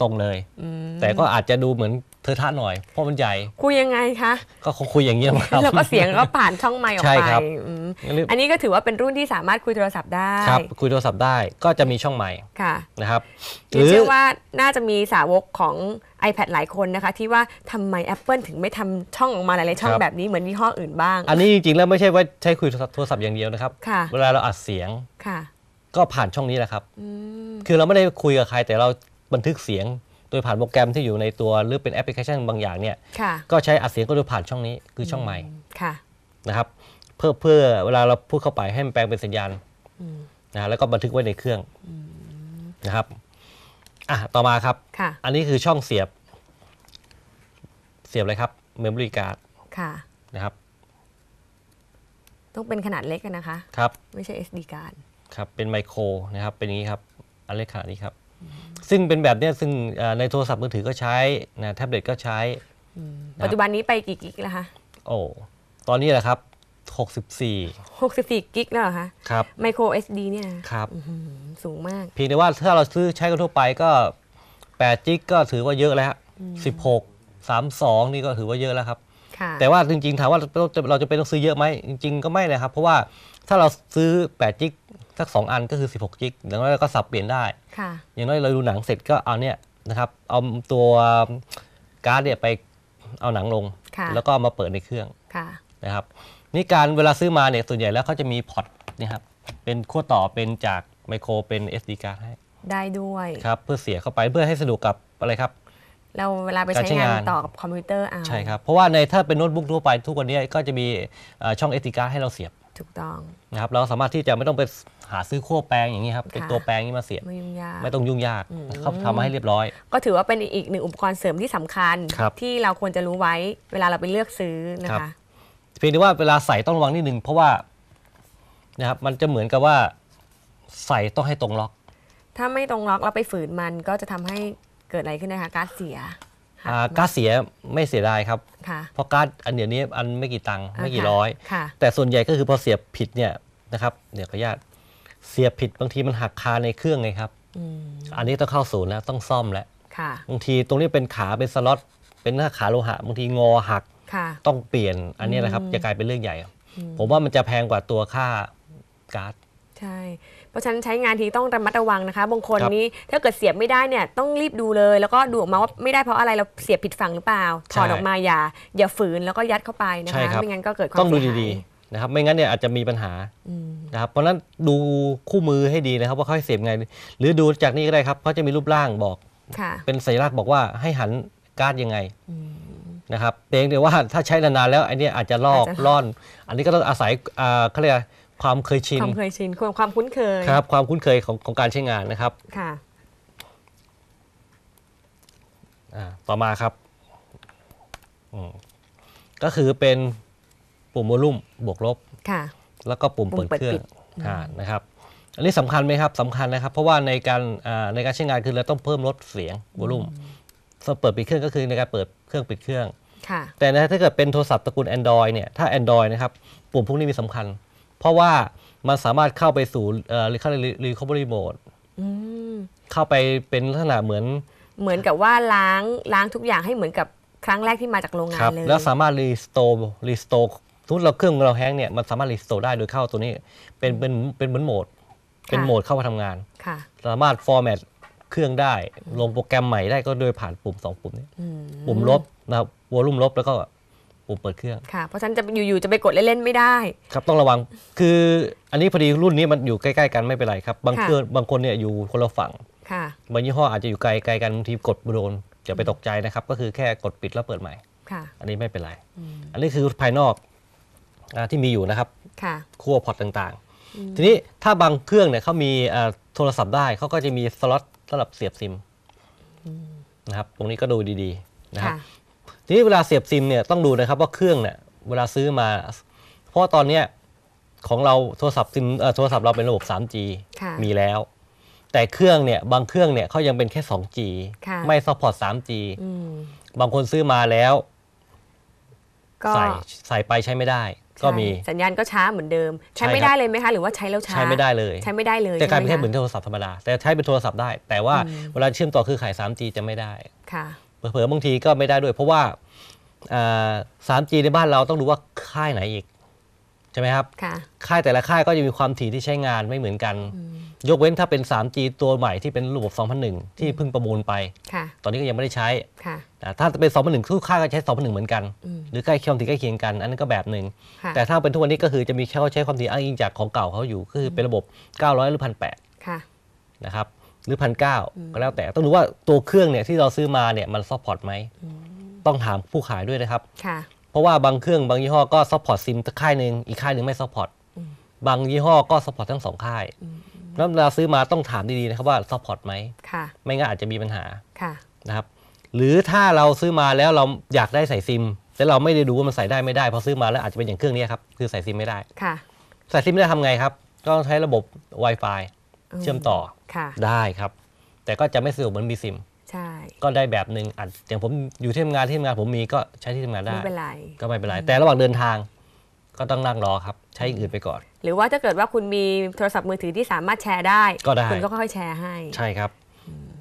ตรงเลยอืมแต่ก็อาจจะดูเหมือนเธอท่าหน่อย เพราะมันใหญ่คุยยังไงคะ ก็คงคุยอย่างเงี้ยมั้งครับแล้วก็เสียงก็ผ่านช่องไมค์ออกใช่ไปครับอืมงั้นเรียกอันนี้ก็ถือว่าเป็นรุ่นที่สามารถคุยโทรศัพท์ได้ครับคุยโทรศัพท์ได้ก็จะมีช่องใหม่ค่ะนะครับเชื่อว่าน่าจะมีสาวกของ iPad หลายคนนะคะ ที่ว่าทำไม Apple ถึงไม่ทำช่องออกมาหลายๆช่องครับแบบนี้เหมือนยี่ห้ออื่นบ้าง อันนี้จริงๆแล้วไม่ใช่ว่าใช้คุยโทรศัพท์อย่างเดียวนะครับค่ะเวลาเราอัดเสียงค่ะก็ผ่านช่องนี้แหละครับอืมคือเราไม่ได้คุยกับใครแต่เรา บันทึกเสียง โดยผ่านโปรแกรมที่อยู่ในตัวหรือเป็นแอปพลิเคชันบางอย่างเนี่ยค่ะก็ใช้อัดเสียงก็โดยผ่านช่องนี้คือช่องใหม่ค่ะนะครับเพื่อเพื่อเวลาเราพูดเข้าไปให้มันแปลงเป็นสัญญาณนะแล้วก็บันทึกไว้ในเครื่องนะครับอะต่อมาครับค่ะอันนี้คือช่องเสียบ เสียบอะไรครับ memory card ค่ะนะครับ ต้องเป็นขนาดเล็กอะนะคะ ครับ ไม่ใช่ SD card ครับ เป็นไมโครนะครับ เป็นอย่างนี้ครับ อันเล็กขนาดนี้ครับ ซึ่งเป็นแบบเนี้ยซึ่งเอ่อในโทรศัพท์มือถือก็ใช้นะแท็บเล็ตก็ใช้ครับปัจจุบันนี้ไปกี่กิกแล้วคะโอ้ตอนนี้แหละครับ 64 64 กิกแล้วเหรอคะครับไมโคร SD เนี่ยนะครับอื้อหือสูงมาก เพียงแต่ว่าถ้าเราซื้อใช้กันทั่วไปก็8จิกก็ถือว่าเยอะแล้วฮะ16 32 นี่ก็ถือว่าเยอะแล้วครับค่ะแต่ว่าจริงๆ ถามว่าเราจะเราจะเป็นต้องซื้อเยอะไหมจริง ๆ ก็ไม่เลยครับ เพราะว่าถ้าเราซื้อ8จิก สัก 2 อันก็คือ 16จิกอย่างน้อยเราก็สับเปลี่ยนได้ ค่ะ อย่างน้อยเราดูหนังเสร็จก็เอาเนี่ยนะครับ เอาตัวการ์ดเนี่ยไปเอาหนังลง ค่ะ แล้วก็เอามาเปิดในเครื่องค่ะ นะครับ นี่การเวลาซื้อมาเนี่ยส่วนใหญ่แล้วเขาจะมีพอร์ตนี่ครับ เป็นขั้วต่อเป็นจากไมโครเป็น SD card ให้ได้ด้วย ครับ เพื่อเสียเข้าไปเพื่อให้สะดวกกับอะไรครับ เราเวลาไปการใช้ใช้งานงาน ต่อกับคอมพิวเตอร์เอาใช่ครับ เพราะว่าในถ้าเป็นโน้ตบุ๊กทั่วไปทุกวันนี้ก็จะมีเอ่อช่อง SD card ให้เราเสียบ ถูกต้องนะครับเราสามารถที่จะไม่ต้องไปหาซื้อขั้วแปลงอย่างนี้ครับเป็นค่ะตัวแปลงนี้มาเสียบไม่ยุ่งยากไม่ต้องยุ่งยากเขาทำมาให้เรียบร้อย ก็ถือว่าเป็นอีกหนึ่งอุปกรณ์เสริมที่สำคัญครับที่เราควรจะรู้ไว้เวลาเราไปเลือกซื้อนะครัคะบเพียงแต่ว่าเวลาใส่ต้องระวังนิดนึงเพราะว่านะครับมันจะเหมือนกับว่าใส่ต้องให้ตรงล็อก ถ้าไม่ตรงล็อกเราไปฝืนมันก็จะทำให้เกิดอะไรขึ้นนะคะการ์ดเสียหัก อ่าการดเสียไม่เสียดายครับ ค่ะ เพราะการ์ดอันเดี๋ยวนี้อันไม่กี่ตังค์อ่าไม่กี่ค่ะร้อย ค่ะ แต่ส่วนใหญ่ก็คือพอเสียบผิดเนี่ยนะครับเดี๋ยวขออนุญาตเสียบผิดบางทีมันหักคาในเครื่องไงครับ อืมอันนี้ต้องเข้าศูนย์แล้วต้องซ่อมแล้วค่ะ บางทีตรงนี้เป็นขาเป็นสล็อตเป็นหน้าขาโลหะบางทีงอหักค่ะ ต้องเปลี่ยนอันนี้นะครับจะกลายเป็นเรื่องใหญ่ ผมว่ามันจะแพงกว่าตัวค่าการ์ดใช่ เพราะฉะนั้นใช้งานทีต้องระมัดระวังนะคะบางคนครับนี้ถ้าเกิดเสียบไม่ได้เนี่ยต้องรีบดูเลย แล้วก็ดูออกมาว่าไม่ได้เพราะอะไรเราเสียบผิดฝั่งหรือเปล่าถใช่อดออกมาอย่าอย่าฝืนแล้วก็ยัดเข้าไปนะใช่คะครับไม่งั้นก็เกิดความต้องดูเสียหายดีๆนะครับไม่งั้นเนี่ยอาจจะมีปัญหาอืมนะครับเพราะฉะนั้นดูคู่มือให้ดีนะครับว่าเขาให้เสียบไง หรือดูจากนี้ก็ได้ครับเขาจะมีรูปร่างบอกค่ะเป็นสัญลักษณ์บอกว่าให้หันการ์ดยังไงนะครับเพียงแต่ว่าถ้าใช้นานๆแล้วไอ้เนี่ยอาจจะลอกอาจจะล่อน อันนี้ก็ต้องอาศัยอ่าเขาเรียกอะไร ความเคยชินความเคยชินความความคุ้นเคยครับ ความคุ้นเคยของของการใช้งานนะครับค่ะอ่าต่อมาครับอืมก็คือเป็นปุ่มวอลลุ่มบวกลบค่ะ แล้วก็ปุ่มปุ่เปิมดเปิดเครื่องปิดอ่านะครับ อันนี้สำคัญไหมครับสำคัญนะครับ เพราะว่าในการอ่าในการใช้งานคือเราต้องเพิ่มลดเสียงวอลลุ่มเปิดปิดเครื่องก็คือในการเปิดเครื่องปิดเครื่องค่ะแต่นะถ้าเกิดเป็นโทรศัพท์ตระกูล Android เนี่ยถ้า Android นะครับ ปุ่มพวกนี้มีสำคัญ เพราะว่ามันสามารถเข้าไปสู่เอ่อเขาเรียก recovery mode อืมเข้าไปเป็นลักษณะเหมือนเหมือนกับว่าล้างล้างทุกอย่างให้เหมือนกับครั้งแรกที่มาจากโรงงาคนรับ เลยแล้วสามารถ restore restore ทุกเราเครื่องเราแฮงก์เนี่ยมันสามารถ restore ได้โดยเข้าตัวนี้ เป็นเป็นเป็นเหมือนโหมด เป็นโหมดเข้ามาทำงาน ค่ะสามารถ format เครื่องได้ ลงโปรแกรมใหม่ได้ก็โดยผ่านปุ่ม 2 ปุ่มนี้ อืมปุ่มลบนะครับวอลลุ่มลบแล้วก็ ปุ่มเปิดเครื่องค่ะเพราะฉะนันจะอยู่ๆจะไปกดเล่นๆไม่ได้ ครับต้องระวังคืออันนี้พอดีรุ่นนี้มันอยู่ใกล้ๆ กันไม่เป็นไรครับ บางค่ะเครื่องบางคนเนี่ยอยู่คนละฝั่งค่ะบางยี่ห้ออาจจะอยู่ไกลไกลกันบางทีกดโดนอย่าไปตกใจนะครับ ก็คือแค่กดปิดแล้วเปิดใหม่ค่ะ อันนี้ไม่เป็นไร อันนี้คือภายนอกอาที่มีอยู่นะครับค่ะขั้วพอร์ตต่างๆ ทีนี้ถ้าบางเครื่องเนี่ยเขามีอ่าโทรศัพท์ได้เขาก็จะมีสล็อตสำหรับเสียบซิมนะครับตรงนี้ก็ดูดีๆนะครับค่ะ ทีนี้เวลาเสียบซิมเนี่ยต้องดูนะครับว่าเครื่องเนี่ยเวลาซื้อมา เพราะว่าตอนเนี้ยของเราโทรศัพท์ซิมเอ่อโทรศัพท์เราเป็นระบบ 3G ค่ะมีแล้ว แต่เครื่องเนี่ยบางเครื่องเนี่ยเขายังเป็นแค่ 2G ค่ะไม่ซัพพอร์ต 3G อืมบางคนซื้อมาแล้วก็ใส่ใส่ไปใช้ไม่ได้ ก็มีใช่สัญญาณก็ช้าเหมือนเดิม ใช้ใช่ไม่ครับได้เลยไหมคะหรือว่าใช้แล้วช้าใช้ไม่ได้เลย ใช้ไม่ได้เลยจะกลายเป็นใช่แค่ไหเหมมือนโทรศัพท์ธรรมดาแต่ใช้เป็นโทรศัพท์ได้ แต่ว่าเวลาเชื่อมต่อคือขาย 3G จะไม่ได้ค่ะ เผลอๆบางทีก็ไม่ได้ด้วย เพราะว่าอ่า 3G ในบ้านเราต้องดูว่าค่ายไหนอีกใช่ไหมครับค่ะค่ายแต่ละค่ายก็จะมีความถี่ที่ใช้งานไม่เหมือนกัน ยกเว้นถ้าเป็น 3G ตัวใหม่ที่เป็นระบบ 2001 ที่เพิ่งประมูลไปค่ะตอนนี้ก็ยังไม่ได้ใช้ค่ะอ่าถ้าเป็น 2001ทุกค่ายก็ใช้ 2001 เหมือนกันอืมหรือใกล้ความถี่ใกล้เคียงกัน อันนั้นก็แบบหนึ่งค่ะแต่ถ้าเป็นทุกวันนี้ก็คือจะมีแค่เขาใช้ความถี่อ้างอิงจากของเก่าเขาอยู่ ก็คือเป็นระบบ 900 หรือ 1,800ค่ะนะครับ หรือ1,900ก็แล้วแต่ต้องดูว่าตัวเครื่องเนี่ยที่เราซื้อมาเนี่ยมันซัพพอร์ตไหมต้องถามผู้ขายด้วยนะครับค่ะเพราะว่าบางเครื่องบางยี่ห้อก็ซัพพอร์ตซิมค่ายหนึ่งอีกค่ายหนึ่งไม่ซัพพอร์ตบางยี่ห้อก็ซัพพอร์ตทั้งสองค่ายแล้วเวลาซื้อมาต้องถามดีๆนะครับว่าซัพพอร์ตไหมค่ะไม่งั้นอาจจะมีปัญหาค่ะนะครับหรือถ้าเราซื้อมาแล้วเราอยากได้ใส่ซิม แต่เราไม่ได้ดูว่ามันใส่ได้ไม่ได้พอซื้อมาแล้วอาจจะเป็นอย่างเครื่องนี้ครับคือใส่ซิมไม่ได้ค่ะใส่ซิมไม่ได้ทำไงครับ ก็ต้องใช้ระบบ Wi-Fi เชื่อมต่อค่ะได้ครับ แต่ก็จะไม่สะดวกเหมือนมีซิมใช่ก็ได้แบบหนึ่งอาจอย่างผมอยู่ที่ทำงานที่ทำงานผมมีก็ใช้ที่ทำงานได้ไม่เป็นไรก็ไม่เป็นไรแต่ระหว่างเดินทางก็ต้องนั่งรอครับ ใช้อย่างอื่นไปก่อน หรือว่าถ้าเกิดว่าคุณมีโทรศัพท์มือถือที่สามารถแชร์ได้ก็ได้คุณก็ค่อยๆแชร์ให้ ใช่ครับ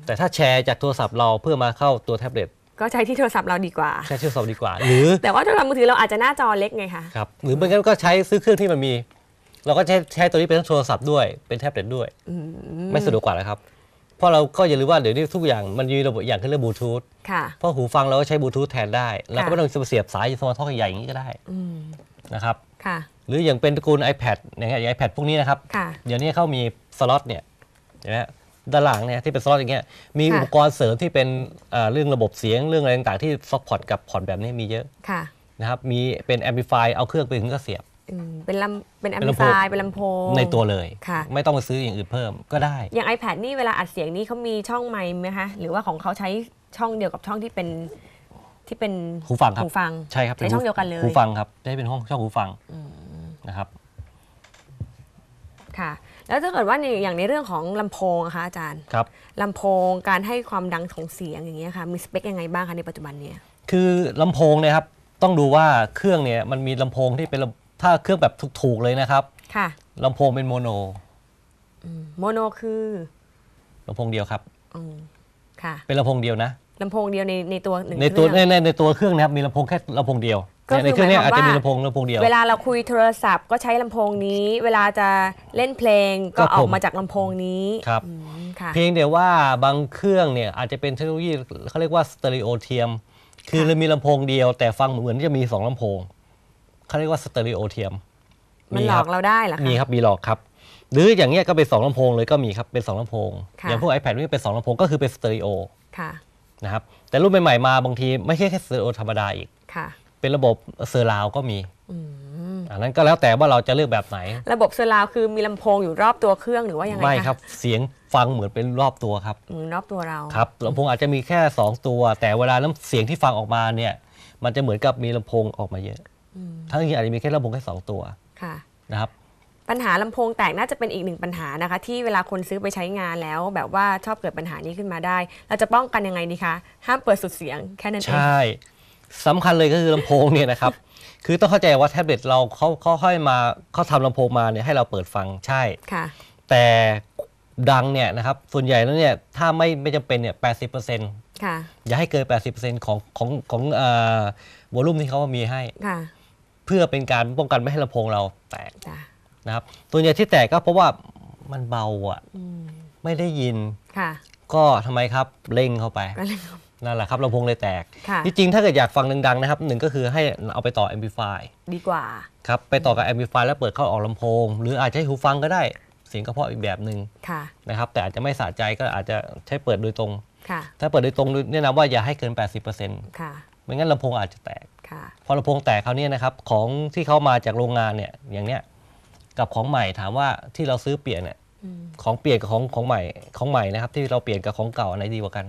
แต่ถ้าแชร์จากโทรศัพท์เราเพื่อมาเข้าตัวแท็บเล็ตก็ใช้ที่โทรศัพท์เราดีกว่าใช้ชื่อโทรศัพท์ดีกว่า หรือแต่ว่าโทรศัพท์มือถือเราอาจจะหน้าจอเล็กไงคะครับหรือไม่งั้นก็ใช้ซื้อเครื่องที่มันมี เราก็ใช้ใช้ตัวนี้เป็นทั้งโทรศัพท์ด้วยเป็นแท็บเล็ตด้วยไม่สะดวกกว่าแล้วครับ เพราะเราก็อย่าลืมว่าเดี๋ยวนี้ทุกอย่างมันมีระบบอย่างขึ้นเรื่องบลูทูธค่ะ เพราะหูฟังเราก็ใช้บลูทูธแทนได้เราก็ค่ะไม่ต้องเสียบสายโทรทัศน์ใหญ่อย่างนี้ก็ได้อืมนะครับค่ะ หรืออย่างเป็นตระกูล iPad อย่างเงี้ยอย่าง iPad พวกนี้นะครับ ค่ะ เดี๋ยวนี้เขามีสล็อตเนี่ยเห็นไหมฮะด้านหลังเนี่ยที่เป็นสล็อตอย่างเงี้ยมีค่ะ อุปกรณ์เสริมที่เป็นเอ่อเรื่องระบบเสียงเรื่องอะไรต่างๆที่ซัพพอร์ตกับพอร์ตแบบนี้มีเยอะค่ะ นะครับมีเป็นแอมพลิฟายเอาเครื่องไปถึงก็เสียบ อืมเป็นลำเป็นแอมเป็นพลำโพงไฟเป็นลำโพง ในตัวเลย ค่ะ ไม่ต้องไปซื้ออย่างอื่นเพิ่มก็ได้ อย่าง iPad นี่เวลาอัดเสียงนี่เขามีช่องไมค์ไหมคะหรือว่าของเขาใช้ช่องเดียวกับช่องที่เป็นที่เป็นหูฟังครับ หูฟัง ใช่ครับใช้ช่องเดียวกันเลย หูฟังครับได้เป็นห้องช่องหูฟังนะครับ ค่ะ แล้วถ้าเกิดว่าในอย่างในเรื่องของลำโพงอะคะอาจารย์ครับ ลำโพงการให้ความดังของเสียงอย่างเงี้ยค่ะมีสเปคยังไงบ้างคะในปัจจุบันเนี้ย คือลำโพงเนี่ยครับต้องดูว่าเครื่องเนี่ยมันมีลำโพงที่เป็นลำ ถ้าเครื่องแบบถูกๆเลยนะครับค่ะลำโพงเป็นโมโนโมโนคือลำโพงเดียวครับอืมค่ะเป็นลำโพงเดียวนะลำโพงเดียวในในตัวหนึ่งในตัวเครื่องในในในตัวเครื่องนะครับมีลำโพงแค่ลำโพงเดียวก็คือในเครื่องเนี้หมายความอาจจะมีว่าลำโพงลำโพงเดียว เวลาเราคุยโทรศัพท์ก็ใช้ลำโพงนี้ เวลาจะเล่นเพลงก็ก็ผมออกมาจากลำโพงนี้ครับอืมค่ะเพียงแต่ว่าบางเครื่องเนี่ยอาจจะเป็นเทคโนโลยีเขาเรียกว่าสเตอริโอเทียม คือค่ะเรามีลำโพงเดียวแต่ฟังเหมือนจะมีสองลำโพง เขาเรียกว่าสเตอริโอเทียมมันหลอกเราได้เหรอคะ มีครับมีหลอกครับ หรืออย่างเงี้ยก็เป็นสองลำโพงเลยก็มีครับเป็นสองลำโพง ค่ะ อย่างพวก iPad นี่เป็นสองลำโพงก็คือเป็นสเตอริโอค่ะ นะครับแต่รุ่นใหม่ๆมาบางทีไม่ใช่แค่สเตอริโอธรรมดาอีก ค่ะ เป็นระบบเซอร์ราวก็มีอืม อันนั้นก็แล้วแต่ว่าเราจะเลือกแบบไหน ระบบเซอร์ราวคือมีลำโพงอยู่รอบตัวเครื่องหรือว่ายังไงะไม่ครับเสียงฟังเหมือนเป็นรอบตัวครับอืมรอบตัวเรา ครับลำโพงอาจจะมีแค่ 2 ตัว แต่เวลาน้ำเสียงที่ฟังออกมาเนี่ยมันจะเหมือนกับมีลำโพงออกมาเยอะ ทั้งที่อาจจะมีแค่ลำโพงแค่สองตัวค่ะนะครับปัญหาลำโพงแตกน่าจะเป็นอีกหนึ่งปัญหานะคะ ที่เวลาคนซื้อไปใช้งานแล้ว แบบว่าชอบเกิดปัญหานี้ขึ้นมาได้ เราจะป้องกันยังไงดีคะ ห้ามเปิดสุดเสียงแค่นั้นเอง ใช่สำคัญเลยก็คือลำโพงเนี่ยนะครับ คือต้องเข้าใจว่าแท็บเล็ตเราเขาเขาค่อยมาเขาทำลำโพงมาเนี่ยให้เราเปิดฟังใช่ค่ะ แต่ดังเนี่ยนะครับส่วนใหญ่แล้วเนี่ยถ้าไม่ไม่จำเป็นเนี่ยแปดสิบเปอร์เซ็นต์ค่ะอย่าให้เกิน80%ของของของเอ่อวอลลุ่มที่เขามีให้ค่ะ เพื่อเป็นการป้องกันไม่ให้ลำโพงเราแตกจ้ะนะครับตัวใหญ่ที่แตกก็เพราะว่ามันเบาอะไม่ได้ยิน ค่ะก็ทำไมครับเร่งเข้าไปก็เลยนั่นแหละครับลำโพงเลยแตก ค่ะที่จริงถ้าเกิดอยากฟังดังๆนะครับหนึ่งก็คือให้เอาไปต่อ amplify ดีกว่า ครับ ไปต่อกับ amplify แล้วเปิดเข้าออกลำโพง หรืออาจจะให้หูฟังก็ได้ เสียงกระเพาะอีกแบบหนึ่งค่ะ นะครับ แต่อาจจะไม่สะใจก็อาจจะใช้เปิดโดยตรง ค่ะ ถ้าเปิดโดยตรงแนะนำว่าอย่าให้เกิน 80%ค่ะ ไม่งั้นลำโพงอาจจะแตกค่ะพอลำโพงแตกเขาวเนี่ยนะครับของที่เขามาจากโรงงานเนี่ยอย่างเนี้ยกับของใหม่ถามว่าที่เราซื้อเปลี่ยนเนี่ยอืมของเปลี่ยนกับของของใหม่ของใหม่นะครับ ที่เราเปลี่ยนกับของเก่าอันไหนดีกว่ากัน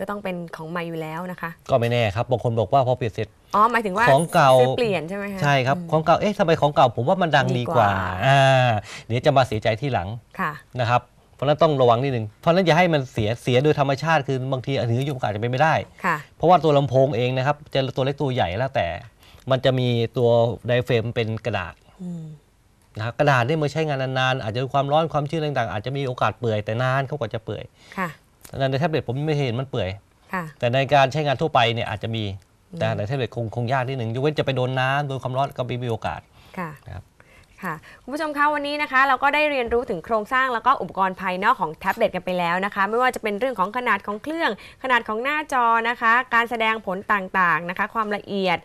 ก็ต้องเป็นของใหม่อยู่แล้วนะคะ ก็ไม่แน่ครับบางคนบอกว่าพอเปลี่ยนเสร็จอ๋อหมายถึงว่าของเก่าซื้อเปลี่ยนใช่ไหมคะใช่ครับของเก่าเอ๊ะทำไมของเก่าผมว่ามันดังดีดีกกว่าว่าอ่าเดี๋ยวจะมาเสียใจที่หลังค่ะนะครับเพ ราะฉะนั้นต้องระวังนิดนึงเพราะฉะนั้นอย่าให้มันเสียเสียโดยธรรมชาติคือบางทีอันนี้ยุงอาจจะเป็นไม่ได้ ค่ะ เพราะว่าตัวลำโพงเองนะครับจะตัวเล็กตัวใหญ่แล้วแต่ มันจะมีตัวไดเฟรมเป็นกระดาษนะครับกระดาษนี่เมื่อใช้งานนานๆอาจจะความร้อนความชื้นต่างๆ อาจจะมีโอกาสเปื่อยแต่นานเขากว่าจะเปื่อยค่ะ ดังนั้นในแท็บเล็ตผมไม่เห็นมันเปื่อย ค่ะ แต่ในการใช้งานทั่วไปเนี่ยอาจจะมีแต่ในแท็บเล็ตคงคงยากนิดหนึ่งยกเว้นจะไปโดนน้ำโดนความร้อนก็ไม่มีโอกาส ค่ะ ครับ ค่ะคุณผู้ชมคะวันนี้นะคะ เราก็ได้เรียนรู้ถึงโครงสร้างแล้วก็อุปกรณ์ภายนอกของแท็บเล็ตกันไปแล้วนะคะ ไม่ว่าจะเป็นเรื่องของขนาดของเครื่อง ขนาดของหน้าจอนะคะ การแสดงผลต่างๆนะคะ ความละเอียด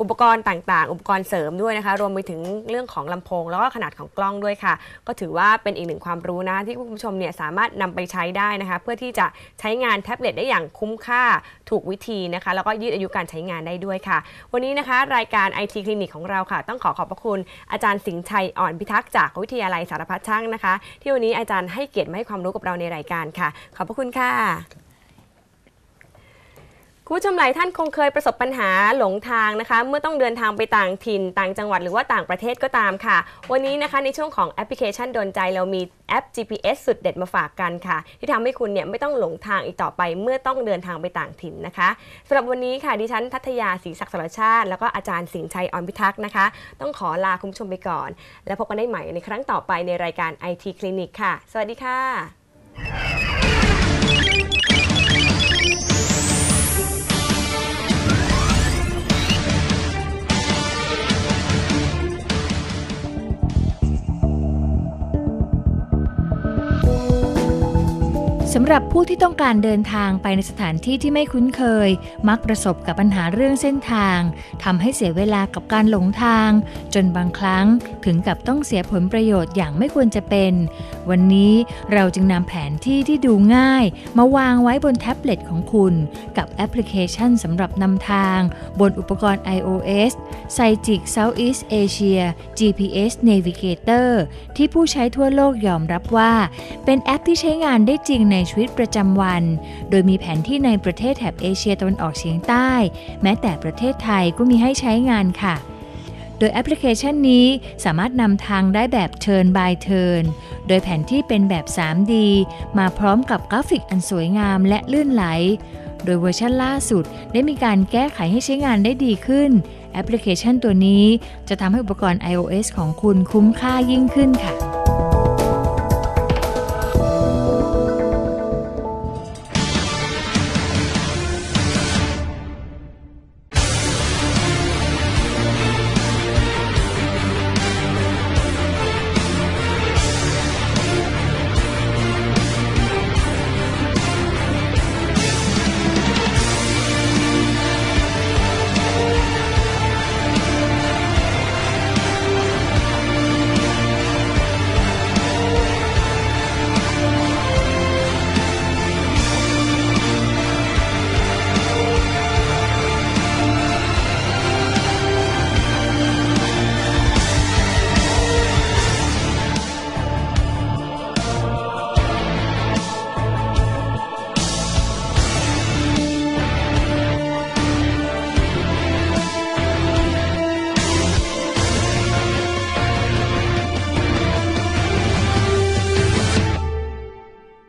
อุปกรณ์ต่างๆ อุปกรณ์เสริมด้วยนะคะ รวมไปถึงเรื่องของลำโพง แล้วก็ขนาดของกล้องด้วยค่ะ ก็ถือว่าเป็นอีกหนึ่งความรู้นะ ที่คุณผู้ชมเนี่ยสามารถนำไปใช้ได้นะคะ เพื่อที่จะใช้งานแท็บเล็ตได้อย่างคุ้มค่าถูกวิธีนะคะ แล้วก็ยืดอายุการใช้งานได้ด้วยค่ะ วันนี้นะคะ รายการ IT คลินิกของเราค่ะ ต้องขอขอบพระคุณอาจารย์สิงห์ชัยอ่อนพิทักษ์จากวิทยาลัยสารพัดช่างนะคะ ที่วันนี้อาจารย์ให้เกียรติมาให้ความรู้กับเราในรายการค่ะ ขอบพระคุณค่ะ คุณผู้ชมหลายท่านคงเคยประสบปัญหาหลงทางนะคะ เมื่อต้องเดินทางไปต่างถิ่น ต่างจังหวัดหรือว่าต่างประเทศก็ตามค่ะ วันนี้นะคะในช่วงของแอปพลิเคชันโดนใจเรามีแอป GPS สุดเด็ดมาฝากกันค่ะ ที่ทำให้คุณเนี่ยไม่ต้องหลงทางอีกต่อไป เมื่อต้องเดินทางไปต่างถิ่นนะคะสำหรับวันนี้ค่ะดิฉันทัตยาศรีศักดิ์สรชาติ แล้วก็อาจารย์สิงห์ชัยอ่อนพิทักษ์นะคะ ต้องขอลาคุณผู้ชมไปก่อน แล้วพบกันได้ใหม่ในครั้งต่อไปในรายการ IT คลินิกค่ะ สวัสดีค่ะ หรับผู้ที่ต้องการเดินทางไปในสถานที่ที่ไม่คุ้นเคย มักประสบกับปัญหาเรื่องเส้นทางทำให้เสียเวลากับการหลงทาง จนบางครั้งถึงกับต้องเสียผลประโยชน์อย่างไม่ควรจะเป็น วันนี้เราจึงนำแผนที่ที่ดูง่าย มาวางไว้บนแท็บเล็ตของคุณ กับแอปพลิเคชันสำหรับนำทาง บนอุปกรณ์ iOS ไซจิก Southeast Asia GPS Navigator ที่ผู้ใช้ทั่วโลกยอมรับว่า เป็นแอปที่ใช้งานได้จริงในชีวิตประจำวัน โดยมีแผนที่ในประเทศแถบเอเชียตะวันออกเฉียงใต้ แม้แต่ประเทศไทยก็มีให้ใช้งานค่ะ โดยแอปพลิเคชันนี้สามารถนำทางได้แบบ Turn by Turn โดยแผนที่เป็นแบบ 3D มาพร้อมกับกราฟิกอันสวยงามและลื่นไหล โดยเวอร์ชันล่าสุดได้มีการแก้ไขให้ใช้งานได้ดีขึ้น แอปพลิเคชันตัวนี้จะทำให้อุปกรณ์ iOS ของคุณคุ้มค่ายิ่งขึ้นค่ะ